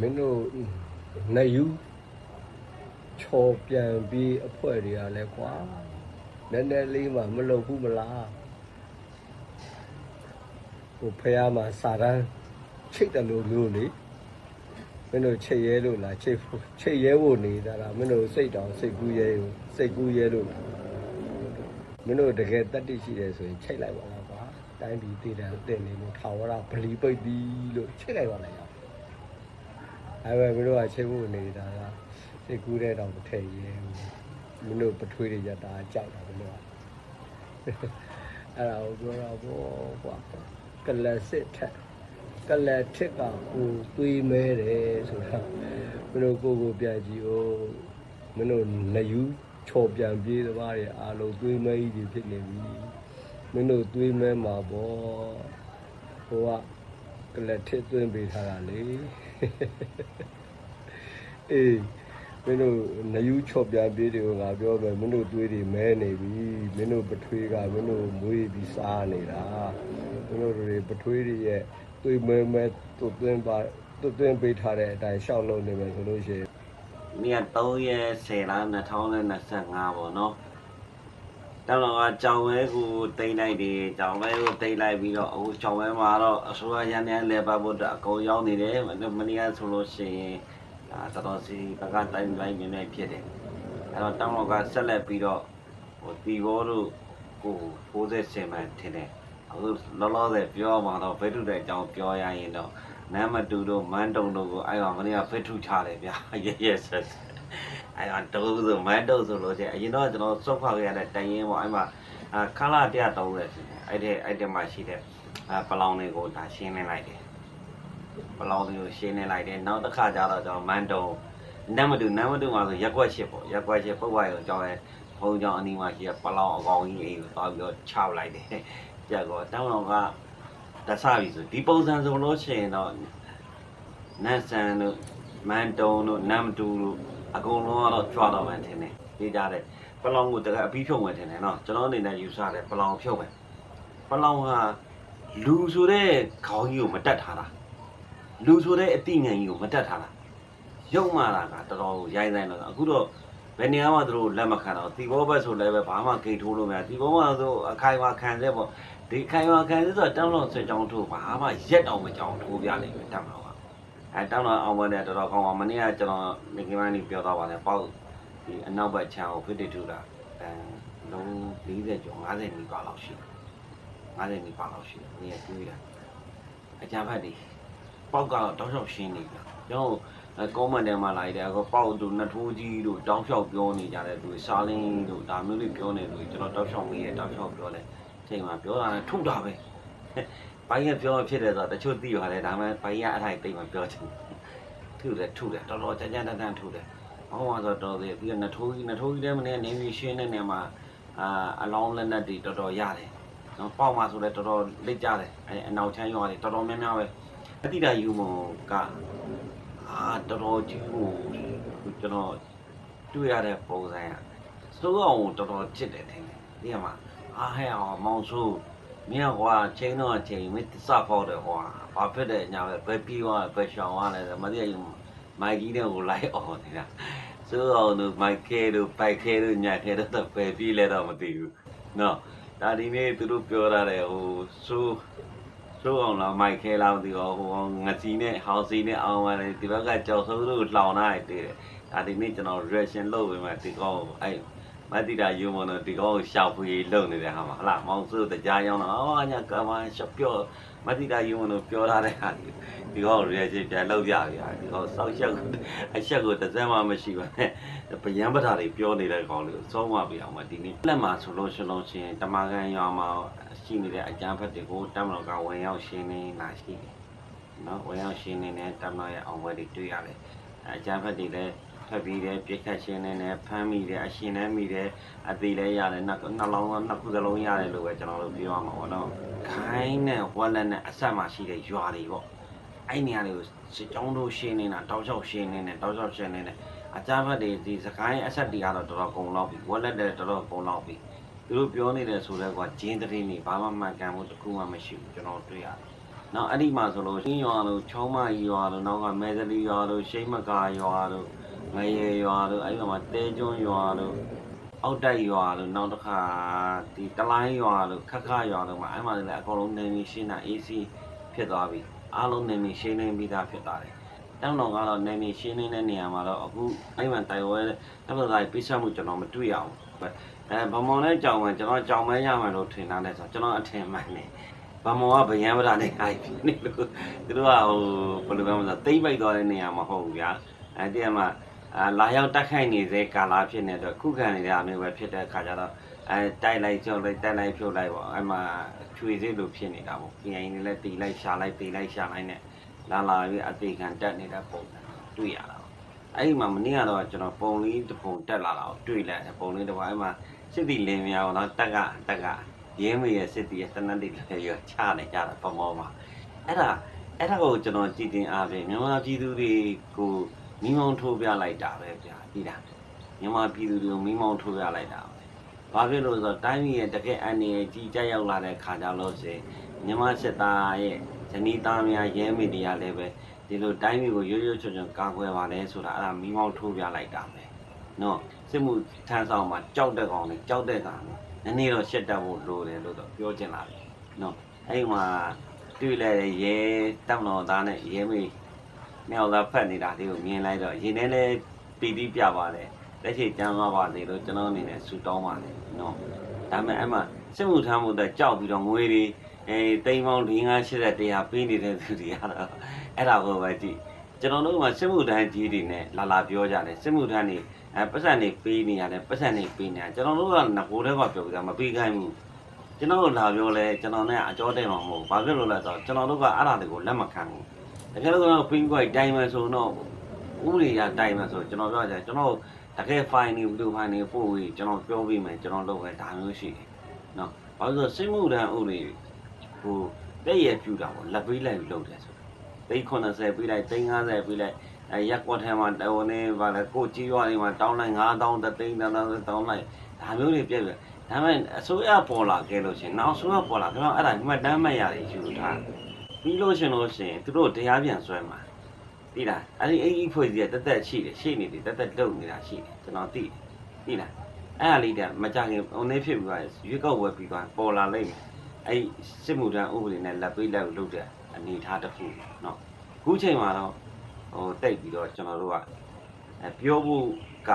မင်းတို့နယူချော်ပြန်ပြီးအဖွဲတွေကလည်းကွာနည်းနည်းလေးမှမလုပ်ဘူးမလားဟိုဖះမှာစာတန်းချိတ်တယ်လို့မျိုးလေမင်းတို့ချိတ်ရဲလို့လားချိတ်ဖို့ချိတ်ရဲဖို့နေတာလားမင်းတို့စိတ်တောင်စိတ်ကူးရဲစိတ်ကူးရဲလို့လားမင်းတို့တကယ်တတ်တိရှိတယ်ဆိုရင်ချိတ်လိုက်ပါလားကွာတိုင်းပြည်တည်တယ်တင်နေလို့ထာဝရဗလီပိတ်ပြီးလို့ချိတ်လိုက်ပါလား ရအဲပဲမင်းတို့ကချိတ်ဖို့နေတာကစိတ်ကူးတဲ့တောင်မထည့်ရဲဘူးမင်းတို့ပထွေးတွေရတာကြောက်တာမင်းတို့ကအဲ့ဒါကိုပြောတာပေါ့ကွာကလစစ်ထက်ကလထက်ကကိုတွေးမဲတယ်ဆိုတာမင်းတို့ကိုယ်ကိုပြန်ကြည့်ဦးမင်းတို့နယူးချော်ပြန်ပြေးသမားတွေအားလုံးတွေးမဲကြီးတွေဖြစ်နေပြီမင်းတို့တွေးမဲမှာပေါ့ဟိုကကလထက်သွင်းပေးထားတာလေ အေးမင်းတို့နယူးချော်ပြန်ပြေးတွေကိုငါပြောမယ်မင်းတို့တွေးတွေမဲနေပြီမင်းတို့ပထွေးကမင်းတို့မွေးပြီးစားနေတာမင်းတို့တွေပထွေးတွေရဲ့တွေးမဲမဲတွတ်သွင်းပါတွတ်သွင်းပေးထားတဲ့အတိုင်းရှောက်လို့နေမယ်ဆိုလို့ရှိရင်နေ့3ရက်10လ2025ပေါ့နော် တောင်းတော့ကကြောင်ဝဲကိုတိမ့်လိုက်တယ်ကြောင်ဝဲကိုတိမ့်လိုက်ပြီးတော့အခုကြောင်ဝဲမှာတော့အစိုးရရန်ရန်လဲပတ်ဖို့အတွက်အကုန်ရောက်နေတယ်မနေ့ကဆိုလို့ရှိရင်ဒါတော်တော်စီဘကတိုင်းလိုက်နေနေဖြစ်တယ်အဲ့တော့တောင်းတော့ကဆက်လက်ပြီးတော့ဟိုတီဘောတို့ကို60ဆင်မှန်ထင်တယ်အခုလောလောဆယ်ပြောမှာတော့ဘယ်သူတဲ့အကြောင်းပြောရရင်တော့နမ်းမတူတို့မန်းတုံတို့ကိုအဲ့တော့မနေ့ကဖက်ထုချတယ်ဗျာရဲရဲဆက် ဆက်အဲ့ဒါတုံးဆိုမန်းတုံးဆိုလို့ချင်းအရင်တော့ကျွန်တော်စောက်ခွာခဲ့ရတဲ့တိုင်ရင်ပေါ့အဲ့မှာအာခလာ130ဖြစ်တယ်အဲ့ဒီအဲ့ဒီမှာရှိတဲ့အာပလောင်တွေကိုဒါရှင်းနေလိုက်တယ်ပလောင်တွေကိုရှင်းနေလိုက်တယ်နောက်တစ်ခါကျတော့ကျွန်တော်မန်းတုံးနမ်းမတူနမ်းမတူမှာဆိုရက်ွက်ရှစ်ပေါ့ရက်ွက်ရှစ်ပုတ်ဝါရောကြောင်းရဲဘုံကြောင်းအနီးမှာရှိတဲ့ပလောင်အကောင်ကြီးအိမ်ကိုသွားပြီးတော့ချလိုက်တယ်ကြက်ကောတောင်းတော်ကတဆပြီဆိုဒီပုံစံဆိုလို့ရှိရင်တော့နတ်ဆန်တို့မန်တုံတို့နမ်တူတို့ အကုန်လုံးကတော့ကြွားတော့မှထင်တယ်ရေးကြတယ်ပလောင်ကိုတကအပြီးဖြုတ်မယ်ထင်တယ်နော်ကျွန်တော်အနေနဲ့ယူဆတယ်ပလောင်ဖြုတ်မယ်ပလောင်ကလူဆိုတဲ့ခေါင်းကြီးကိုမတက်ထားတာလူဆိုတဲ့အတိညာကြီးကိုမတက်ထားတာရုပ်မာတာကတော်တော်ရိုင်းဆိုင်တော့အခုတော့ဘယ်နေရာမှာသူတို့လက်မခံတော့တီဘောဘက်ဆိုလည်းပဲဘာမှဂိတ်ထိုးလို့မရတီဘောမှာဆိုအခိုင်အမာခံစေပေါ့ဒီခိုင်အမာခံစေဆိုတော့တန်းလုံးဆွေချောင်းထိုးဘာမှရက်အောင်မကြောင်းထိုးပြလိမ့်မယ်တန်းတော့ အဲတောင်းတော့အောင်ပွဲတဲ့တော်တော်ကောင်းပါမနေ့ကကျွန်တော်နေကမန်းကြီးပြောတော့ပါတယ်ပေါ့ဒီအနောက်ဘက်ခြမ်းကိုဖြစ်တည်ထူတာအဲလုံး40ကျော်50နီးပါလောက်ရှိတယ်50နီးပါလောက်ရှိတယ်နေ့ကတွေးတာအကြမ်းဖက်တွေပေါက်ကတော့တောက်လျှောက်ရှင်းနေကြကျွန်တော်ကောမန်ထဲမှာလိုက်တယ်အခုပေါက်သူနှစ်ထိုးကြီးတို့တောက်လျှောက်ပြောနေကြတဲ့သူစာလင်းတို့ဒါမျိုးတွေပြောနေသူကျွန်တော်တောက်လျှောက်မေးတယ်တောက်လျှောက်ပြောတယ်ချိန်မှာပြောတာနဲ့ထုတ်တာပဲ ဘိုင်းကပြောဖြစ်တယ်ဆိုတော့တချို့သိပါတယ်ဒါမှမဟုတ်ဘိုင်းကအထိုင်တိတ်မပြောချင်ဘူးထုတယ်ထုတယ်တော်တော်ကြမ်းကြမ်းတမ်းတမ်းထုတယ်ဟောမှာဆိုတော့ဒီပြီးတော့နထိုးကြီးနထိုးကြီးတဲ့မနေ့နေပြီးရှင်းတဲ့နေမှာအာအလောင်းလက်နက်တွေတော်တော်ရတယ်နော်ပေါက်မှာဆိုလည်းတော်တော်လက်ကြတယ်အဲအနောက်ချမ်းရွာတွေတော်တော်များများပဲအတိတာယူမကအာတော်တော်ကြီးဟိုကျွန်တော်တွေ့ရတဲ့ပုံစံကစိုးအောင်တော်တော်ချစ်တယ်ထင်တယ်ဒီမှာအားဟဲ့အောင်မောင်ဆိုး မင်းကွာချိန်တော့ချိန်မစဖောက်တယ်ကွာဘာဖြစ်တယ်ညာပဲဘယ်ပြီးသွားဘယ်ရှောင်သွားလဲမသိဘူးမိုက်ကြီးတဲ့ကိုလိုက်အောင်နေတာစိုးအောင်တို့မိုက်ခဲတို့ပိုက်ခဲတို့ညာခဲတို့တော့ဘယ်ပြီးလဲတော့မသိဘူးနော်ဒါဒီနေ့သူတို့ပြောရတယ်ဟိုစိုးစိုးအောင်လားမိုက်ခဲလားမသိဘူးဟိုငစီနဲ့ဟောင်စီနဲ့အောင်ပါတယ်ဒီဘက်ကကြောက်စိုးတို့လှောင်ထားတယ်တဲ့ဒါဒီနေ့ကျွန်တော် reaction လုပ်ပေးမှဒီကောင်အဲ့ မတိတာယူမနော်ဒီကောင်ကိုရှောက်ဖွေလုံနေတဲ့ဟာမှာဟလားမောင်စုတရားရောက်တော့အော်ညာကမရှောက်ပြောမတိတာယူမနော်ပြောထားတဲ့ဟာဒီဒီကောင်ရဲချင်ပြန်လောက်ကြပြီဟာဒီကောင်စောက်ရှက်အရှက်ကိုတစ်စက်မှမရှိပါနဲ့ဗျံပဓာတွေပြောနေတဲ့ကောင်လေးကိုစောင်းမပြအောင်မဒီနေ့လက်မှာဆိုလို့ရှင်လို့ရှင်တမကန်ရွာမှာရှိနေတဲ့အကြမ်းဖက်တွေကိုတမတော်ကဝင်ရောက်ရှင်းနေတာရှိတယ်နော်ဝင်ရောက်ရှင်းနေတဲ့တမတော်ရဲ့အောင်ပွဲတွေတွေ့ရတယ်အကြမ်းဖက်တွေလည်း ဖက်ပြီးတယ်ပြစ်ခတ်ရှင်းနေတယ်ဖမ်းမိတယ်အရှင်နဲ့မိတယ်အသေးလည်းရတယ်နှစ်နှလုံးနှစ်ခုစလုံးရတယ်လို့ပဲကျွန်တော်တို့ပြောရမှာပေါ့နော်ခိုင်းနဲ့ဝက်လက်နဲ့အဆက်မှရှိတဲ့ရွာတွေပေါ့အဲ့နေရာတွေကိုစစ်ကြောင်းတို့ရှင်းနေတာတောက်လျှောက်ရှင်းနေတယ်တောက်လျှောက်ရှင်းနေတယ်အကြမ်းဖက်တွေဒီစကိုင်းအဆက်တွေကတော့တော်တော်ကုန်လောက်ပြီဝက်လက်တွေတော်တော်ကုန်လောက်ပြီသူတို့ပြောနေတယ်ဆိုတော့ကွာဂျင်းတရင်နေဘာမှမှန်ကန်မှုတစ်ခုမှမရှိဘူးကျွန်တော်တွေ့ရတယ်နောက်အဲ့ဒီမှာဆိုလို့ရှင်းရွာလို့ချောင်းမကြီးရွာလို့နောက်ကမဲသလီရွာလို့ရှိမ့်မကာရွာလို့ ငရေရွာလို့အဲ့ဒီမှာတဲကျွန်းရွာလို့အောက်တိုက်ရွာလို့နောက်တစ်ခါဒီတလိုင်းရွာလို့ခက်ခရွာလို့မှာအဲ့မှာလည်းအကုန်လုံးနေနေရှင်းတာ AC ဖြစ်သွားပြီအားလုံးနေနေရှင်းနေပြီးသားဖြစ်သွားတယ်တောင်းတော်ကတော့နေနေရှင်းနေတဲ့နေရာမှာတော့အခုအဲ့မှာတိုင်ဝဲတပ်တော်သားပြစ်ချက်မှုကျွန်တော်မတွေ့ရအောင်အဲဗမောင်နဲ့ကြောင်မှကျွန်တော်ကြောင်မဲရမယ်လို့ထင်တာလဲဆိုတော့ကျွန်တော်အထင်မှန်တယ်ဗမောင်ကဗျံပဒနဲ့အိုက်နေလို့သူတို့ကဟိုဘယ်လိုပြောမလဲတိမ့်ပိုက်သွားတဲ့နေရာမှာဟုတ်ဘူးဗျာအဲဒီမှာ အာလာရောက်တက်ခိုက်နေစေကာလာဖြစ်နေတော့ခုခံနေတဲ့အမျိုးပဲဖြစ်တဲ့အခါကျတော့အဲတိုက်လိုက်ကြောက်လိုက်တိုက်လိုက်ဖြုတ်လိုက်ပေါ့အဲမှာချွေစေးလိုဖြစ်နေတာပေါ့ပြင်ရင်လည်းတီလိုက်ရှာလိုက်တီလိုက်ရှာလိုက်နဲ့လာလာပြီးအသေးခံတက်နေတဲ့ပုံစံတွေ့ရတာပေါ့အဲ့ဒီမှာမနေ့ကတော့ကျွန်တော်ပုံလေးတစ်ပုံတက်လာတာကိုတွေ့လိုက်တယ်ပုံလေးတစ်ပုံအဲ့မှာစစ်တီလင်းများတော့တက်ကတက်ကရင်းမရဲ့စစ်တီရဲ့တနတ်တီလည်းရချနေကြတာပုံပေါ်မှာအဲ့ဒါအဲ့ဒါကိုကျွန်တော်ကြည်တင်အားဖြင့်မြန်မာပြည်သူတွေကို မိမောင်းထိုးပြလိုက်တာပဲဗျာဒီလားမြန်မာပြည်သူတွေကိုမိမောင်းထိုးပြလိုက်တာပဲဘာဖြစ်လို့လဲဆိုတော့တိုင်းပြည်ရဲ့တကယ်အန္တရာယ်ကြီးကြက်ရောက်လာတဲ့ခါကြလို့ဆိုရင်မြန်မာစစ်သားရဲ့ဇနီးသားများရဲမိတရားလည်းပဲဒီလိုတိုင်းပြည်ကိုရိုးရိုးချွတ်ချွတ်ကာကွယ်ပါလေဆိုတာအဲ့ဒါမိမောင်းထိုးပြလိုက်တာပဲနော်စစ်မှုထမ်းဆောင်မှာကြောက်တဲ့ကောင်နဲ့ကြောက်တဲ့ကောင်နဲ့နည်းနည်းတော့ရှက်တတ်ဖို့လိုတယ်လို့တော့ပြောချင်လာပြီနော်အဲ့ဒီမှာတွေ့လိုက်တဲ့ရဲတပ်မတော်သားနဲ့ရဲမိ မြောက်သားဖက်နေတာလေးကိုမြင်လိုက်တော့ရင်ထဲလည်းပီတိပြပါတယ်လက်ရှိကြမ်းသွားပါသေးလို့ကျွန်တော်အနေနဲ့ဆူတောင်းပါတယ်နော်ဒါပေမဲ့အဲ့မှာစစ်မှုထမ်းမှုတဲ့ကြောက်ပြီးတော့ငွေတွေအဲတိမ်ပေါင်း၄၅80တရားပေးနေတဲ့သူတွေကတော့အဲ့ဒါကိုပဲကြည့်ကျွန်တော်တို့ကစစ်မှုထမ်းကြီးတွေနဲ့လာလာပြောကြတယ်စစ်မှုထမ်းတွေအဲပတ်စံတွေပေးနေရတယ်ပတ်စံတွေပေးနေရကျွန်တော်တို့ကငကိုတဲ့ကပြောပြတာမပေးခိုင်းဘူးကျွန်တော်တို့လာပြောလဲကျွန်တော်နဲ့အကြောတဲ့မှာမဟုတ်ဘူးဘာဖြစ်လို့လဲဆိုတော့ကျွန်တော်တို့ကအဲ့ဒါတွေကိုလက်မခံဘူး တကယ်လို့ကတော့ပင်းကွိုက်တိုင်းမယ်ဆိုတော့ဥပဒေရတိုင်းမယ်ဆိုကျွန်တော်ပြောကြတယ်ကျွန်တော်တကယ် file နေဘူးလို့ file နေပို့ပြီးကျွန်တော်ပြောပြီးမယ်ကျွန်တော်လုပ်ခဲ့ဒါမျိုးရှိတယ်နော်ဘာလို့ဆိုစစ်မှုထမ်းဥတွေဟိုတဲ့ရပြူတာပေါ့လက်ပေးလိုက်ပြီးလုပ်တယ်ဆိုသိန်း80ပေးလိုက်သိန်း50ပေးလိုက်အဲရက်ကွက်ထဲမှာတော်နေပါလေကိုကြီးရွာနေမှာတောင်းလိုက်9000တသိန်းတောင်းတောင်းတောင်းလိုက်ဒါမျိုးတွေပြည့်ပြည့်ဒါပေမဲ့အစိုးရပေါ်လာခဲ့လို့ရှင်နောက်အစိုးရပေါ်လာကျွန်တော်အဲ့ဒါမှတ်တမ်းမှတ်ရတယ်ယူထား ပြီးလို့ရှင်လို့ရှင်သူတို့တရားပြန်ဆွဲမှာ သိလားအဲ့ဒီအဲ့ဒီဖွဲ့စီကတက်တက်ရှိတယ်ရှိနေတယ်တက်တက်တုံနေတာရှိတယ်ကျွန်တော်သိတယ်သိလားအဲ့အလေးတည်းမကြခင်အုံနေဖြစ်ပြီးသွားရွေးကောက်ဝယ်ပြီးသွားပေါ်လာလိမ့်မယ်အဲ့စစ်မှုထမ်းဥပဒေနဲ့လက်ပေးလက်လုပ်တဲ့အနေအထားတစ်ခုเนาะအခုချိန်မှာတော့ဟိုတိတ်ပြီးတော့ကျွန်တော်တို့ကအဲပြောဖို့က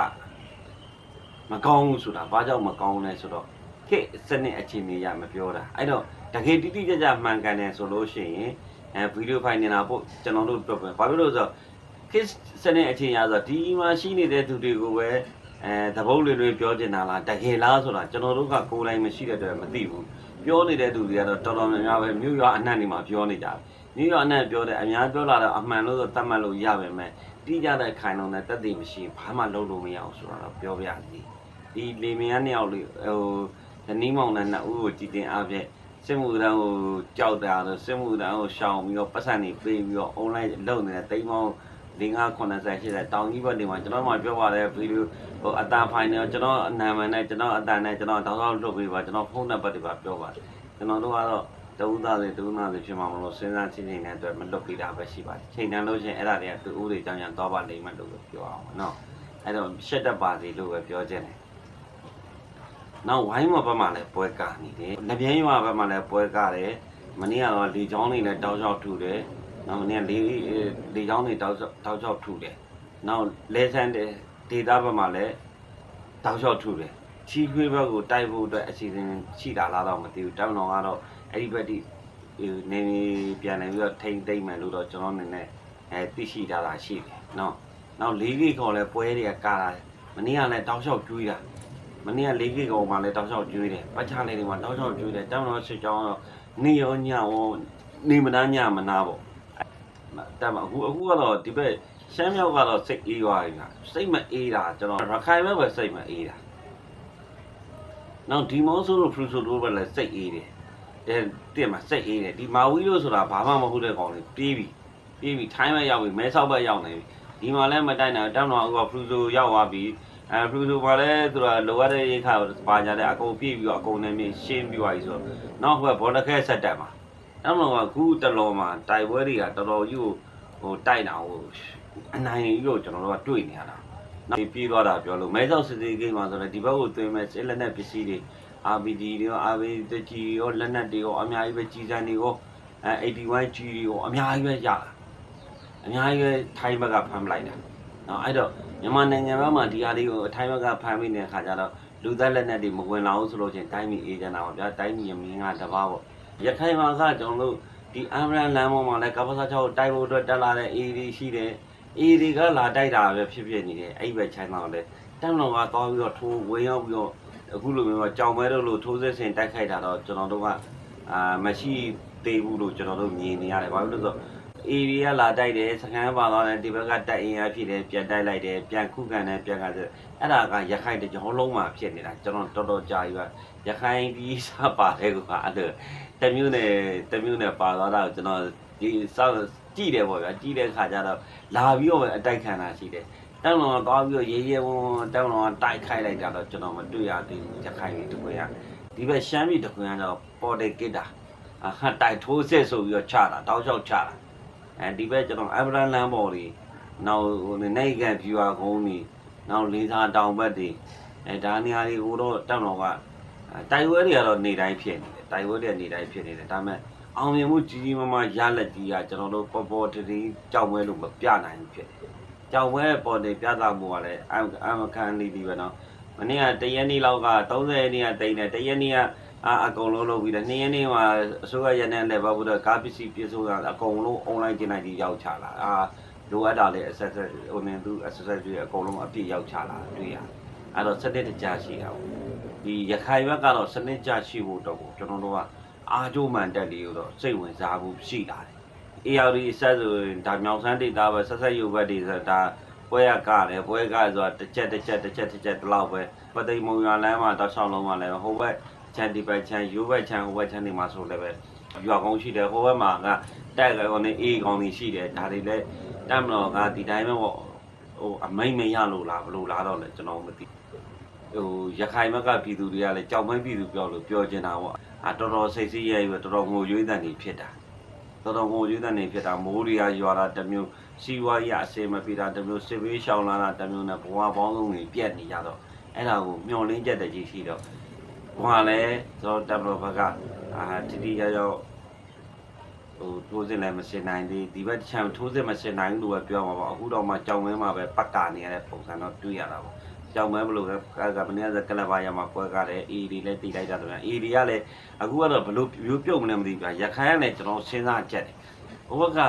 မကောင်းဘူးဆိုတာဘာကြောင့်မကောင်းလဲဆိုတော့ခေတ်စနစ်အခြေအနေရမပြောတာအဲ့တော့ တကယ်တိတိကျကျမှန်ကန်တယ်ဆိုလို့ရှိရင်အဲဗီဒီယိုဖိုင်နေတာပို့ကျွန်တော်တို့ပြောပဲဘာဖြစ်လို့လဲဆိုတော့ kiss စနစ်အချင်းရဆိုဒီမှာရှိနေတဲ့သူတွေကိုပဲအဲသဘုတ်လေးတွေပြောချင်တာလားတကယ်လားဆိုတာကျွန်တော်တို့ကကိုယ်တိုင်မရှိတဲ့အတွက်မသိဘူးပြောနေတဲ့သူတွေကတော့တော်တော်များများပဲမြို့ရွာအနှံ့နေမှာပြောနေကြတယ်မြို့ရွာအနှံ့ပြောတယ်အများပြောလာတော့အမှန်လို့ဆိုတတ်မှတ်လို့ရပါမယ်တိကျတဲ့ခိုင်လုံတဲ့တက်တည်မရှိဘာမှလုပ်လို့မရအောင်ဆိုတာတော့ပြောပြရစီဒီလေမယားနှစ်ယောက်လေးဟိုဇနီးမောင်နဲ့နှစ်ဦးကိုကြည်တင်အားဖြင့် စစ်မှုထမ်းကိုကြောက်တာလို့စစ်မှုထမ်းကိုရှောင်ပြီးတော့ပတ်စံနေပေးပြီးတော့ online လုပ်နေတဲ့တိမ်မောင်း၄၅80 80တောင်ကြီးဘက်တွေမှာကျွန်တော်မှပြောပါတယ်ဗီဒီယိုဟိုအတန်ဖိုင်နေကျွန်တော်အနာမည်နဲ့ကျွန်တော်အတန်နဲ့ကျွန်တော်တောင်းတောင်းလုပ်ပေးပါကျွန်တော်ဖုန်းနံပါတ်တွေပါပြောပါတယ်ကျွန်တော်တို့ကတော့တဦးသားတွေတဦးသားတွေဖြစ်မှာမလို့စဉ်းစားချင်းချင်းနဲ့အတွက်မလွတ်ပေးတာပဲရှိပါတယ်ချိန်တန်လို့ရှိရင်အဲ့ဒါတွေကသူဦးတွေကြောင်းရန်သွားပါလိမ့်မယ်လို့ပြောအောင်နော်အဲ့တော့ရှက်တတ်ပါစေလို့ပဲပြောချင်တယ် နောက်ဝိုင်းမဘက်မှာလည်းပွဲကာနေတယ်။လက်ပြင်းရွာဘက်မှာလည်းပွဲကာတယ်။မနေ့ကတော့လေချောင်းတွေလည်းတောက်လျှောက်ထူတယ်။နောက်မနေ့ကလေလေချောင်းတွေတောက်လျှောက်တောက်လျှောက်ထူတယ်။နောက်လဲဆန်းတဲ့ဒေတာဘက်မှာလည်းတောက်လျှောက်ထူတယ်။ချီခွေးဘက်ကိုတိုက်ဖို့အတွက်အစီအစဉ်ရှိတာလားတော့မသိဘူး။တောင်းတော်ကတော့အဲ့ဒီဘက်ဒီနေပြန်နေပြီးတော့ထိမ့်သိမ့်မယ်လို့တော့ကျွန်တော်အနေနဲ့အဲသိရှိထားတာရှိတယ်။နော်။နောက်လေးကြီးခေါ်လဲပွဲတွေကကာတာမနေ့ကလည်းတောက်လျှောက်ကျွေးတာ မနေ့ကလေးကိကောင်မှလည်းတောက်လျှောက်ကျွေးတယ်ပတ်ချလေးတွေမှာတောက်လျှောက်ကျွေးတယ်တောင်းတော့ဆွကြောင်းတော့နေရောညရောနေမနာညမနာပေါ့တမ်းအခုအခုကတော့ဒီဘက်ရှမ်းမြောက်ကတော့စိတ်အေးသွားပြီလားစိတ်မအေးတာကျွန်တော်ရခိုင်ဘက်ပဲစိတ်မအေးတာနောက်ဒီမောဆိုလို့ဖရူဆိုတို့ပဲလည်းစိတ်အေးတယ်တဲ့တင်မှာစိတ်အေးတယ်ဒီမာဝီလို့ဆိုတာဘာမှမဟုတ်တဲ့ကောင်လေးပြေးပြီပြေးပြီထိုင်းဘက်ရောက်ပြီမဲဆောက်ဘက်ရောက်နေပြီဒီမှာလည်းမတိုက်နိုင်တောင်းတော့အခုကဖရူဆိုရောက်သွားပြီ အဲဖလူဆိုပါလဲသူကလိုရတဲ့ရိခါပါကြတဲ့အကုန်ပြည့်ပြီးတော့အကုန်နဲ့မြင်ရှင်းပြီးသွားပြီဆိုတော့နောက်ဟိုကဘောလခဲဆက်တက်မှာအဲ့တော့အခုတလောမှာတိုက်ပွဲတွေကတော်တော်ကြီးကိုဟိုတိုက်တာဟိုအနိုင်ကြီးကိုကျွန်တော်တို့ကတွေ့နေရတာနောက်ပြီးသွားတာပြောလို့မဲဆောက်စစ်သေးကိန်းမှာဆိုတော့ဒီဘက်ကိုသွင်းမဲ့စစ်လက်နက်ပစ္စည်းတွေ RPD တွေရော RPD တကြီးရောလက်နက်တွေရောအများကြီးပဲကြီးစံတွေရောအဲ 81G တွေရောအများကြီးပဲရတာအများကြီးပဲထိုင်းဘက်ကဖမ်းပလိုက်တာနော်အဲ့တော့ မြန်မာနိုင်ငံဘက်မှာဒီဟာလေးကိုထိုင်းဘက်ကဖမ်းမိနေတဲ့ခါကျတော့လူသက်လက်နက်တွေမဝင်လာဘူးဆိုလို့ချင်းတိုင်းပြည်အေဂျင်တာပါဗျာတိုင်းပြည်အမင်းကတပါးပေါ့ရခိုင်မှာကကျွန်တော်တို့ဒီအမ်ရန်လမ်းပေါ်မှာလည်းကပ္ပစာချောက်တိုက်ဖို့အတွက်တက်လာတဲ့ AD ရှိတယ်။ AD ကလာတိုက်တာပဲဖြစ်ဖြစ်နေတယ်အဲ့ဘက်ချိုင်းမှာလည်းတမ်းတော်ကသွားပြီးတော့ထိုးဝင်ရောက်ပြီးတော့အခုလိုမျိုးကြောင်မဲတို့လိုထိုးစစ်ဆင်တိုက်ခိုက်တာတော့ကျွန်တော်တို့ကအာမရှိသေးဘူးလို့ကျွန်တော်တို့မြင်နေရတယ်။ဘာလို့လဲဆိုတော့ AD ကလာတိုက်တယ်စကန်ပါသွားတယ်ဒီဘက်ကတိုက်အင်အားဖြစ်တယ်ပြန်တိုက်လိုက်တယ်ပြန်ခုခံတယ်ပြန်ခံတယ်အဲ့ဒါကရခိုင်တကြောလုံးမှာဖြစ်နေတာကျွန်တော်တော်တော်ကြာပြီပါရခိုင်ပြီးစားပါတယ်ကွာအဲ့ဒါတမျိုးနဲ့တမျိုးနဲ့ပါသွားတာကိုကျွန်တော်ဒီစောင့်ကြည့်တယ်ပေါ့ဗျာကြည့်တဲ့ခါကျတော့လာပြီးတော့ပဲအတိုက်ခံတာရှိတယ်တောင်းတော့သွားပြီးတော့ရေးရဲဝန်းတောင်းတော့တိုက်ခိုက်လိုက်တာတော့ကျွန်တော်မတွေ့ရသေးဘူးရခိုင်ပြည်တခွင်ကဒီဘက်ရှမ်းပြည်တခွင်ကတော့ပေါ်တယ်ကစ်တာအာတိုက်ထိုးစစ်ဆိုပြီးတော့ချတာတောက်လျှောက်ချတာ အဲဒီဘက်ကျွန်တော်အဗရန်လမ်းပေါ်တွေနောက်ဟိုနိုင်ကန်ဖြူဟာကုန်းတွေနောက်လေးစားတောင်ဘက်တွေအဲဒါနေရာတွေကိုတော့တောက်တော်ကတိုင်ဝဲတွေကတော့နေတိုင်းဖြစ်နေတယ်တိုင်ဝဲတွေကနေတိုင်းဖြစ်နေတယ်ဒါပေမဲ့အောင်မြင်မှုကြီးကြီးမားမားရလက်ကြီးကကျွန်တော်တို့ပေါ်ပေါ်တည်းကြောက်ဝဲလို့မပြနိုင်ဘူးဖြစ်တယ်ကြောက်ဝဲပေါ်တယ်ပြသမှုကလည်းအအမခံလေးဒီပဲနော်မနေ့ကတရက်နေ့လောက်က30ရက်နေ့ကတိန်တယ်တရက်နေ့က အာအကုန်လုံးလုပ်ပြီးတော့2ရက်နေ့မှာအစိုးရရတဲ့လေဘာဘူးတော့ကားပစ္စည်းပြည့်စုံတာအကုန်လုံး online ကျင်းလိုက်ပြီးရောက်ချလာအာလိုအပ်တာလေ accessory ဟိုနေသူ accessory တွေအကုန်လုံးအပြည့်ရောက်ချလာတွေ့ရအဲ့တော့စနစ်တကျရှိတာပေါ့ဒီရခိုင်ဘက်ကတော့စနစ်ကျရှိဖို့တော့ကိုကျွန်တော်တို့ကအာကျိုးမှန်တက်လေးကိုတော့စိတ်ဝင်စားမှုရှိလာတယ် ARD ဆက်ဆိုရင်ဒါမြောင်ဆန်းဒေတာပဲဆက်ဆက်ရုပ်ဘက်တွေဆိုဒါပွဲရကတယ်ပွဲကဆိုတာတစ်ချက်တစ်ချက်တစ်ချက်တစ်ချက်တလောက်ပဲပသိမ်မုံရလမ်းမှာတောက်လျှောက်လုံးမှာလည်းဟိုဘက် ချန်ဒီဘက်ချန်ယူဘက်ချန်ဟိုဘက်ချန်ဒီမှာဆိုလည်းပဲရွာကောင်းရှိတယ်ဟိုဘက်မှာကတက်ကောင်းနေအေးကောင်းနေရှိတယ်ဒါတွေလည်းတက်မလို့ကဒီတိုင်းပဲပေါ့ဟိုအမိတ်မရလို့လားဘလို့လားတော့လဲကျွန်တော်မသိဟိုရခိုင်ဘက်ကပြည်သူတွေကလည်းကြောက်မန်းပြည်သူပြောလို့ပြောချင်တာပေါ့အာတော်တော်စိတ်စီးရဲပြီးတော်တော်ငိုကြွေးတန်နေဖြစ်တာတော်တော်ငိုကြွေးတဲ့နေဖြစ်တာမိုးတွေကရွာတာတစ်မျိုးစီဝါရအစေမပြေတာတစ်မျိုးစစ်ဘေးရှောင်လာတာတစ်မျိုးနဲ့ဘဝပေါင်းစုံတွေပြက်နေကြတော့အဲ့ဒါကိုမျောလင်းချက်တကြီးရှိတော့ ဘဝလည်းကျွန်တော်တပ်တော်ဘက်ကအာတိတိကျကျဟိုထိုးစစ်လည်းမစင်နိုင်သေးဒီဘက်ချမ်းထိုးစစ်မစင်နိုင်လို့ပဲပြောမှာပေါ့အခုတော့မှကြောင်ဝင်းမှာပဲပတ်ကာနေရတဲ့ပုံစံတော့တွေ့ရတာပေါ့ကြောင်ဝင်းဘလို့ကကမနေ့ကကလဘာရမှာပွဲကားတယ်အေဒီလည်းတီးလိုက်တာတော့အေဒီကလည်းအခုကတော့ဘလို့ပြိုးပြုတ်မလဲမသိဘူးဗျာရခိုင်ကလည်းကျွန်တော်စဉ်းစားချက်တယ်ဟိုဘက်က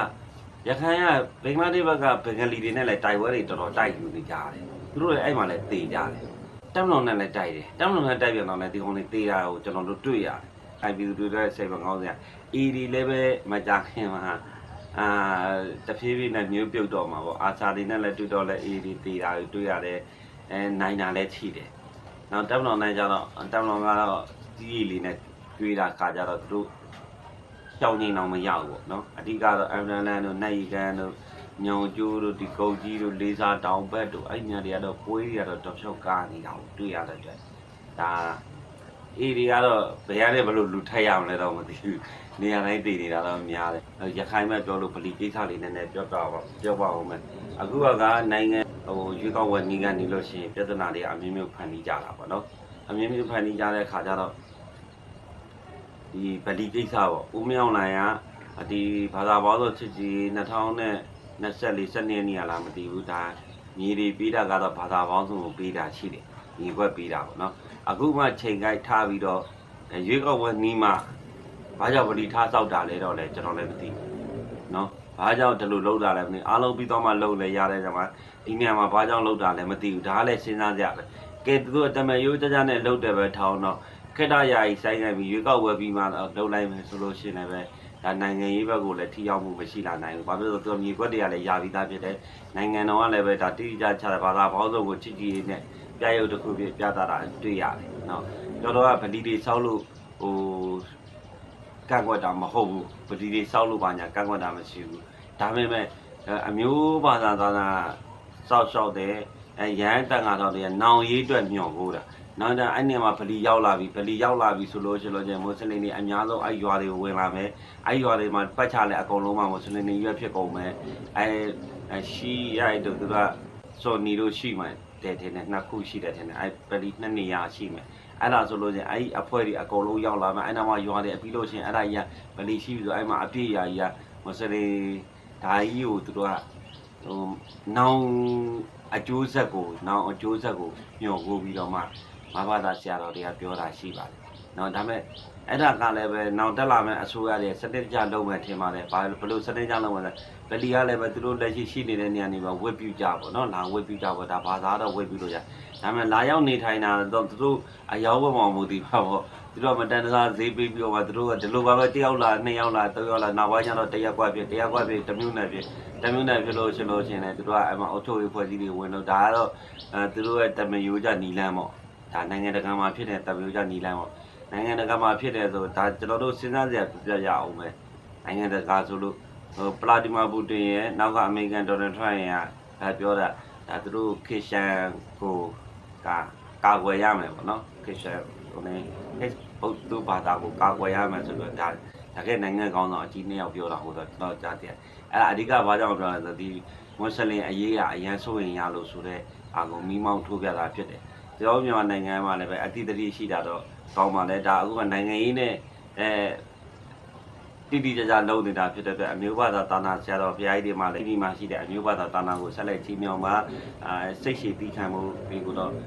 ရခိုင်ကဘင်္ဂလားဒေ့ရှ်ဘက်ကဘင်္ဂလီတွေနဲ့လည်းတိုက်ပွဲတွေတော်တော်တိုက်ယူနေကြတယ်သူတို့လည်းအဲ့မှာလည်းတေကြတယ် တမ်လွန်နဲ့လည်းတိုက်တယ်တမ်လွန်နဲ့တိုက်ပြန်တော့လည်းဒီကောင်တွေတေတာကိုကျွန်တော်တို့တွေ့ရတယ်အိုင်ပီသူတွေလည်းစိတ်မကောင်းစရာအီဒီလည်းပဲမကြခင်မှာအာတဖြည်းဖြည်းနဲ့မျိုးပြုတ်တော့မှာပေါ့အာစာတွေနဲ့လည်းတွေ့တော့လည်းအီဒီတေတာကိုတွေ့ရတယ်အဲနိုင်တာလည်းထိတယ်နောက်တမ်လွန်နဲ့ကျတော့တမ်လွန်ကတော့ကြီးလေးနဲ့တွေ့တာခါကြတော့သူတို့ရှောင်းနေအောင်မရဘူးပေါ့နော်အဓိကတော့အမ်ရန်လန်တို့နိုင်ရီကန်တို့ ညောင်ကျိုးတို့ဒီကုတ်ကြီးတို့လေးစားတောင်ဘက်တို့အဲ့ညာတွေကတော့ပွေးတွေကတော့တော်ဖြောက်ကားနေတာကိုတွေ့ရတဲ့အတွက်ဒါအေးတွေကတော့ဘယ်ရနဲ့ဘလို့လူထိုက်ရမလဲတော့မသိဘူးနေရာတိုင်းတည်နေတာတော့များတယ်ရခိုင်မှာပြောလို့ဗလီကိစ္စလေးနည်းနည်းပြောပြပါပြောပါဦးမယ်အခုကနိုင်ငံဟိုရွေးကောက်ဝယ်နည်းကနေလို့ရှိရင်ပြဿနာတွေအမျိုးမျိုးဖန်တီးကြတာပေါ့နော်အမျိုးမျိုးဖန်တီးကြတဲ့အခါကျတော့ဒီဗလီကိစ္စပေါ့ဦးမြောင်လိုင်ကဒီဘာသာဘောဆိုချစ်ကြီး2000နဲ့ 24စနေနေ့ရလားမသိဘူးဒါညီတွေပေးတာကတော့ဘာသာပေါင်းစုံကိုပေးတာရှိတယ်ညီဘက်ပေးတာပေါ့နော်အခုမှချိန်ကိုက်ထားပြီးတော့ရွေးကောက်ပွဲနီးမှဘာကြောင့်ဗလီထားဆောက်တာလဲတော့လဲကျွန်တော်လည်းမသိဘူးနော်ဘာကြောင့်ဒီလိုလုပ်တာလဲမသိအားလုံးပြီးတော့မှလုပ်လဲရတဲ့ကြမှာဒီနေရာမှာဘာကြောင့်လုပ်တာလဲမသိဘူးဒါကလည်းစဉ်းစားကြပဲကဲသူတို့အတမရိုးကြကြနဲ့လုပ်တယ်ပဲထောင်းတော့ခေတ္တရာကြီးဆိုင်နေပြီးရွေးကောက်ပွဲပြီးမှလုပ်လိုက်မယ်ဆိုလို့ရှိရင်လည်း ဒါနိုင်ငံရေးဘက်ကိုလည်းထိရောက်မှုမရှိလာနိုင်ဘူး။ဘာဖြစ်လို့လဲဆိုတော့မြေကွက်တွေကလည်းယာပြီးသားဖြစ်တယ်။နိုင်ငံတော်ကလည်းပဲဒါတိတိကျကျဘာသာပေါင်းစုံကိုချစ်ကြည်ရေးနဲ့ပြရုပ်တစ်ခုပြပြတာတာတွေ့ရတယ်။နော်။တော်တော်ကဗလီတွေဆောက်လို့ဟိုကန့်ကွက်တာမဟုတ်ဘူး။ဗလီတွေဆောက်လို့ပါညာကန့်ကွက်တာမရှိဘူး။ဒါပေမဲ့အမျိုးဘာသာသာသာစောက်ရှောက်တဲ့အဲရဟန်းတန်ခါတော်တွေကနောင်ရေးအတွက်ညှော်ဖို့တာ နောက်တော့အဲ့နေရာမှာဗလီရောက်လာပြီဗလီရောက်လာပြီဆိုလို့ရှိလို့ချင်းမွတ်စလင်တွေအများဆုံးအဲ့ရွာတွေကိုဝင်လာမယ်အဲ့ရွာတွေမှာပတ်ချလဲအကုန်လုံးမှာမွတ်စလင်တွေရွက်ဖြစ်ကုန်မယ်အဲ့ရှိရိုက်တို့သူကစော်နီတို့ရှိမှတဲ့တဲ့နဲ့နှစ်ခုရှိတယ်တဲ့အဲ့ဗလီနှစ်နေရာရှိမယ်အဲ့ဒါဆိုလို့ချင်းအဲ့အဖွဲတွေအကုန်လုံးရောက်လာမယ်အဲ့နာမှာရွာတွေအပြီးလို့ချင်းအဲ့ဒါကြီးကဗလီရှိပြီဆိုအဲ့မှာအပြည့်အရာကြီးကမွတ်စလင်ဓာကြီးကိုသူတို့ကဟိုနောင်အကျိုးဆက်ကိုနောင်အကျိုးဆက်ကိုညှော်ကိုပြီးတော့မှ မဘာသာဆရာတော်တွေကပြောတာရှိပါတယ်။နော်ဒါပေမဲ့အဲ့ဒါကလည်းပဲနောင်တက်လာမဲ့အစိုးရတွေစနစ်ကြလုံးမဲ့ထင်ပါတယ်။ဘာဘလို့စနစ်ကြလုံးမဲ့လဲ။ဗလီကလည်းပဲသူတို့လက်ရှိရှိနေတဲ့နေရာနေမှာဝတ်ပြုကြပါတော့။လာဝတ်ပြုကြပါဒါဘာသာတော့ဝတ်ပြုလို့ရ။ဒါပေမဲ့လာရောက်နေထိုင်တာတော့သူတို့အယောဝမောင်မှုတည်ပါပေါ့။သူတို့ကမတန်တဆဈေးပေးပြီးတော့မှသူတို့ကဒီလိုပါပဲတယောက်လာနှစ်ယောက်လာသုံးယောက်လာနောက်ပိုင်းကျတော့တရက်ကွက်ဖြစ်တရက်ကွက်ဖြစ်တစ်မျိုးနဲ့ဖြစ်တမျိုးနဲ့ဖြစ်လို့ရှင်လို့ရှင်တယ်သူတို့ကအဲ့မှာအုတ်ထုတ်ရေးဖွဲ့စည်းတွေဝင်လို့ဒါကတော့အဲသူတို့ရဲ့တမယိုးကြနီလန်းပေါ့ ဒါနိုင်ငံတကာမှာဖြစ်တဲ့တမယိုးကြနီလန်းပေါ့နိုင်ငံတကာမှာဖြစ်တယ်ဆိုဒါကျွန်တော်တို့စဉ်းစားစရာပြပြရအောင်ပဲနိုင်ငံတကာဆိုလို့ဟိုပလာတီမာပူတင်ရဲ့နောက်ကအမေရိကန်ဒေါ်နယ်ထရန့်ရဲ့အဲပြောတာဒါသူတို့ခရစ်ယာန်ကိုကာကာကွယ်ရမယ်ပေါ့နော်ခရစ်ယာန်ဟိုနေဘုဒ္ဓဘာသာကိုကာကွယ်ရမယ်ဆိုတော့ဒါဒါကနိုင်ငံကောင်းဆောင်အကြီးနှစ်ယောက်ပြောတာဟိုတော့ကျွန်တော်ကြားတယ်အဲ့ဒါအဓိကဘာကြောင့်ပြောလဲဆိုတော့ဒီမွတ်စလင်အရေးကအရန်ဆိုရင်ရလို့ဆိုတော့အာကုန်မိမောင်းထိုးပြတာဖြစ်တယ်။ ကျွန်တော်မြန်မာနိုင်ငံမှာလည်းပဲအတိတ်တတိရှိတာတော့ကောင်းပါလေဒါအခုကနိုင်ငံရေးနဲ့အဲတိတိကျကျလုံးနေတာဖြစ်တဲ့အတွက်အမျိုးဘာသာတာနာဆရာတော်ဘုရားကြီးတွေမှာလည်းဒီမှာရှိတဲ့အမျိုးဘာသာတာနာကိုဆက်လက်ကြီးမြောင်ပါအဲစိတ်ရှိပြီးခံမှုဒီကိုတော့